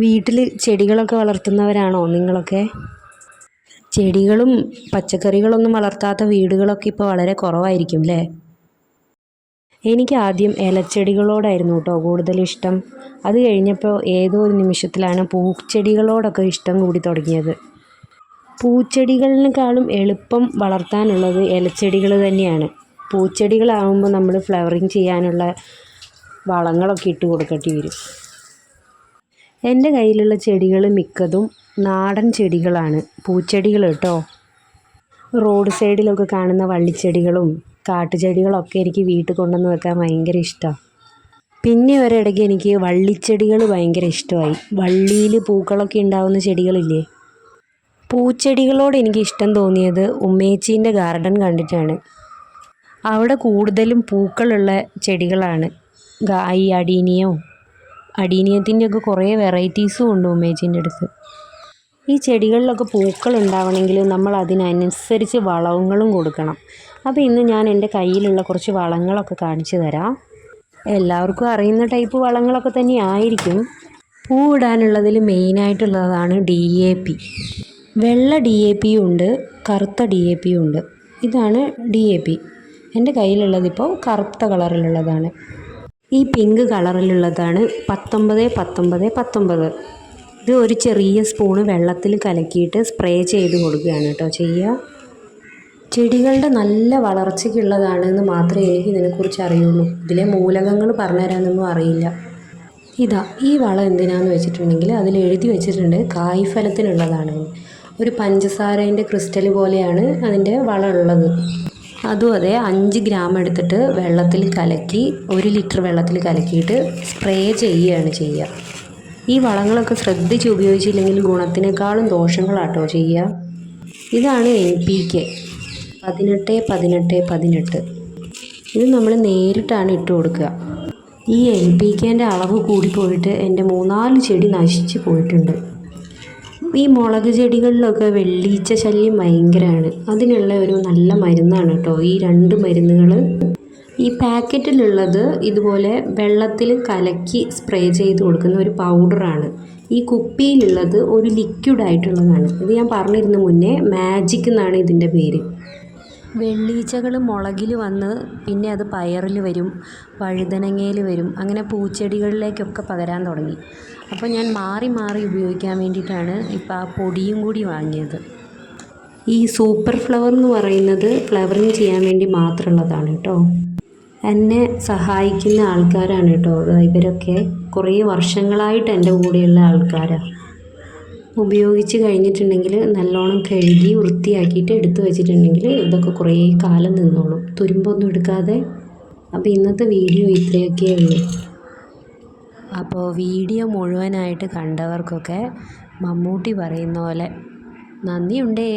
വീട്ടിൽ ചെടികളൊക്കെ വളർത്തുന്നവരാണോ നിങ്ങളൊക്കെ? ചെടികളും പച്ചക്കറികളൊന്നും വളർത്താത്ത വീടുകളൊക്കെ ഇപ്പോൾ വളരെ കുറവായിരിക്കും അല്ലേ എനിക്ക് ആദ്യം ഇലച്ചെടികളോടായിരുന്നു കേട്ടോ കൂടുതൽ ഇഷ്ടം. അത് കഴിഞ്ഞപ്പോൾ ഏതോ ഒരു നിമിഷത്തിലാണ് പൂച്ചെടികളോടൊക്കെ ഇഷ്ടം കൂടി തുടങ്ങിയത്. പൂച്ചെടികളിനേക്കാളും എളുപ്പം വളർത്താനുള്ളത് ഇലച്ചെടികൾ തന്നെയാണ്. പൂച്ചെടികളാകുമ്പോൾ നമ്മൾ ഫ്ലവറിങ് ചെയ്യാനുള്ള വളങ്ങളൊക്കെ ഇട്ട് കൊടുക്കേണ്ടി വരും. എന്റെ കയ്യിലുള്ള ചെടികൾ മിക്കതും നാടൻ ചെടികളാണ്. പൂച്ചെടികൾ കേട്ടോ. റോഡ് സൈഡിലൊക്കെ കാണുന്ന വള്ളിച്ചെടികളും കാട്ടുചെടികളൊക്കെ എനിക്ക് വീട്ടിൽ കൊണ്ടുവന്ന് വെക്കാൻ ഭയങ്കര ഇഷ്ടമാണ് പിന്നെ ഒരിടയ്ക്ക് എനിക്ക് വള്ളിച്ചെടികൾ ഭയങ്കര ഇഷ്ടമായി. വള്ളിയിൽ പൂക്കളൊക്കെ ഉണ്ടാവുന്ന ചെടികളില്ലേ? പൂച്ചെടികളോട് എനിക്ക് ഇഷ്ടം തോന്നിയത് ഉമ്മേച്ചീന്റെ ഗാർഡൻ കണ്ടിട്ടാണ്. അവിടെ കൂടുതലും പൂക്കളുള്ള ചെടികളാണ്. ഗായി അടീനിയം അടീനിയത്തിന്റെ ഒക്കെ കുറേ വെറൈറ്റീസും ഉണ്ട് ഉമ്മേച്ചിന്റെ അടുത്ത്. ഈ ചെടികളിലൊക്കെ പൂക്കൾ ഉണ്ടാവണമെങ്കിൽ നമ്മൾ അതിനനുസരിച്ച് വളങ്ങളും കൊടുക്കണം. അപ്പോൾ ഇന്ന് ഞാൻ എന്റെ കയ്യിലുള്ള കുറച്ച് വളങ്ങളൊക്കെ കാണിച്ചു തരാം. എല്ലാവർക്കും അറിയുന്ന ടൈപ്പ് വളങ്ങളൊക്കെ തന്നെ ആയിരിക്കും. പൂ ഇടാനുള്ളതിൽ മെയിനായിട്ടുള്ളതാണ് ഡി എ പി. വെള്ള ഡി എ പി ഉണ്ട് കറുത്ത ഡി എ പി ഉണ്ട്. ഇതാണ് ഡി എ പി. എന്റെ കയ്യിലുള്ളതിപ്പോൾ കറുത്ത കളറിലുള്ളതാണ്. ഈ പിങ്ക് കളറിലുള്ളതാണ് പത്തൊമ്പത് പത്തൊമ്പത് പത്തൊമ്പത്. ഇത് ഒരു ചെറിയ സ്പൂണ് വെള്ളത്തിൽ കലക്കിയിട്ട് സ്പ്രേ ചെയ്ത് കൊടുക്കുകയാണ് കേട്ടോ ചെയ്യുക. ചെടികളുടെ നല്ല വളർച്ചയ്ക്കുള്ളതാണെന്ന് മാത്രമേ എനിക്ക് ഇതിനെക്കുറിച്ച് അറിയുള്ളൂ. ഇതിലെ മൂലകങ്ങൾ പറഞ്ഞുതരാനൊന്നും അറിയില്ല. ഇതാ ഈ വളം എന്തിനാന്ന് വെച്ചിട്ടുണ്ടെങ്കിൽ അതിൽ എഴുതി വെച്ചിട്ടുണ്ട് കായ്ഫലത്തിനുള്ളതാണ്. ഒരു പഞ്ചസാരേന്റെ ക്രിസ്റ്റൽ പോലെയാണ് അതിന്റെ വളം ഉള്ളത് അതും അതെ അഞ്ച് ഗ്രാം എടുത്തിട്ട് വെള്ളത്തിൽ കലക്കി ഒരു ലിറ്റർ വെള്ളത്തിൽ കലക്കിയിട്ട് സ്പ്രേ ചെയ്യുകയാണ് ചെയ്യുക. ഈ വളങ്ങളൊക്കെ ശ്രദ്ധിച്ച് ഉപയോഗിച്ചില്ലെങ്കിൽ ഗുണത്തിനേക്കാളും ദോഷങ്ങളാട്ടോ ചെയ്യുക. ഇതാണ് എൻ പി കെ പതിനെട്ട് പതിനെട്ട് പതിനെട്ട്. ഇത് നമ്മൾ നേരിട്ടാണ് ഇട്ട് കൊടുക്കുക. ഈ എൻ പി കെന്റെ അളവ് കൂടിപ്പോയിട്ട് എന്റെ മൂന്നാൽ ചെടി നശിച്ചു പോയിട്ടുണ്ട്. ഈ മുളക് ചെടികളിലൊക്കെ വെള്ളീച്ച ശല്യം ഭയങ്കരമാണ് അതിനുള്ള ഒരു നല്ല മരുന്നാണ് കേട്ടോ ഈ രണ്ട് മരുന്നുകൾ ഈ പാക്കറ്റിലുള്ളത് ഇതുപോലെ വെള്ളത്തിൽ കലക്കി സ്പ്രേ ചെയ്ത് കൊടുക്കുന്ന ഒരു പൗഡറാണ്. ഈ കുപ്പിയിലുള്ളത് ഒരു ലിക്വിഡ് ആയിട്ടുള്ളതാണ് ഇത് ഞാൻ പറഞ്ഞിരുന്നു മുന്നേ മാജിക് എന്നാണ് ഇതിന്റെ പേര്. വെള്ളീച്ചകൾ മുളകിൽ വന്ന് പിന്നെ അത് പയറിൽ വരും വഴുതനങ്ങയിൽ വരും അങ്ങനെ പൂച്ചെടികളിലേക്കൊക്കെ പകരാൻ തുടങ്ങി. അപ്പോൾ ഞാൻ മാറി മാറി ഉപയോഗിക്കാൻ വേണ്ടിയിട്ടാണ് ഇപ്പോൾ ആ പൊടിയും കൂടി വാങ്ങിയത്. ഈ സൂപ്പർ ഫ്ലവർ എന്ന് പറയുന്നത് ഫ്ലവറിങ് ചെയ്യാൻ വേണ്ടി മാത്രമുള്ളതാണ് കേട്ടോ. എന്നെ സഹായിക്കുന്ന ആൾക്കാരാണ് കേട്ടോ ഇവരൊക്കെ. കുറേ വർഷങ്ങളായിട്ട് എന്റെ കൂടെയുള്ള ആൾക്കാരാണ് ഉപയോഗിച്ച് കഴിഞ്ഞിട്ടുണ്ടെങ്കിൽ നല്ലോണം കഴുകി വൃത്തിയാക്കിയിട്ട് എടുത്തു വെച്ചിട്ടുണ്ടെങ്കിൽ ഇതൊക്കെ കുറേ കാലം നിന്നോളും. തുരുമ്പൊന്നും എടുക്കാതെ. അപ്പോൾ ഇന്നത്തെ വീഡിയോ ഇത്രയൊക്കെ ഉള്ളൂ. അപ്പോൾ വീഡിയോ മുഴുവനായിട്ട് കണ്ടവർക്കൊക്കെ മമ്മൂട്ടി പറയുന്ന പോലെ നന്ദിയുണ്ടേ.